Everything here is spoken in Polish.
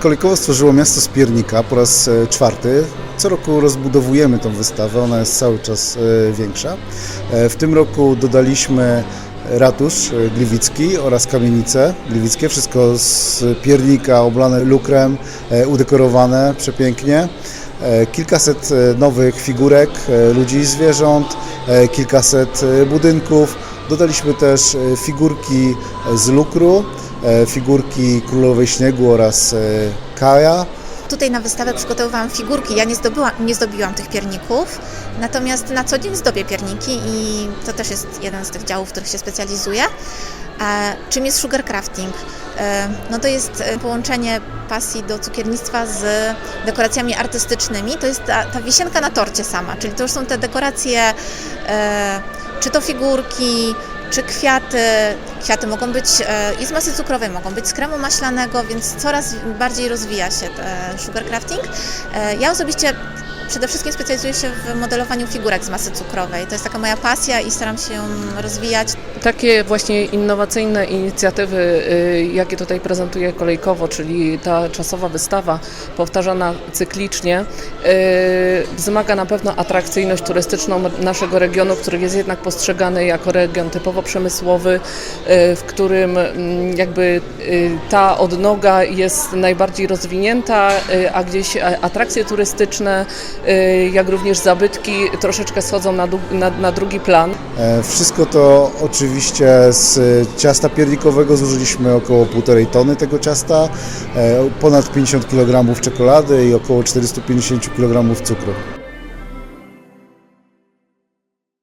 Kolejkowo stworzyło miasto z piernika po raz e, czwarty. Co roku rozbudowujemy tą wystawę, ona jest cały czas e, większa. E, W tym roku dodaliśmy ratusz gliwicki oraz kamienice gliwickie, wszystko z piernika oblane lukrem, udekorowane przepięknie. Kilkaset nowych figurek ludzi i zwierząt, kilkaset budynków. Dodaliśmy też figurki z lukru, figurki Królowej Śniegu oraz e, Kaja. Tutaj na wystawę przygotowywałam figurki. Ja nie, zdobyłam, nie zdobiłam tych pierników, natomiast na co dzień zdobię pierniki i to też jest jeden z tych działów, w których się specjalizuję. E, czym jest sugar crafting? E, no to jest e, połączenie pasji do cukiernictwa z dekoracjami artystycznymi. To jest ta, ta wisienka na torcie sama, czyli to już są te dekoracje, e, czy to figurki, czy kwiaty. Kwiaty mogą być e, i z masy cukrowej, mogą być z kremu maślanego, więc coraz bardziej rozwija się sugar crafting. E, Ja osobiście przede wszystkim specjalizuję się w modelowaniu figurek z masy cukrowej. To jest taka moja pasja i staram się ją rozwijać. Takie właśnie innowacyjne inicjatywy, y, jakie tutaj prezentuje Kolejkowo, czyli ta czasowa wystawa powtarzana cyklicznie, wzmaga na pewno atrakcyjność turystyczną naszego regionu, który jest jednak postrzegany jako region typowo przemysłowy, y, w którym mm, jakby y, ta odnoga jest najbardziej rozwinięta, y, a gdzieś atrakcje turystyczne, y, jak również zabytki troszeczkę schodzą na, na, na drugi plan. E, Wszystko to oczywiście z e, ciasta piernikowego zużyliśmy około 1,5 tony tego ciasta, e, ponad 50 kg czekolady i około 450 kg cukru.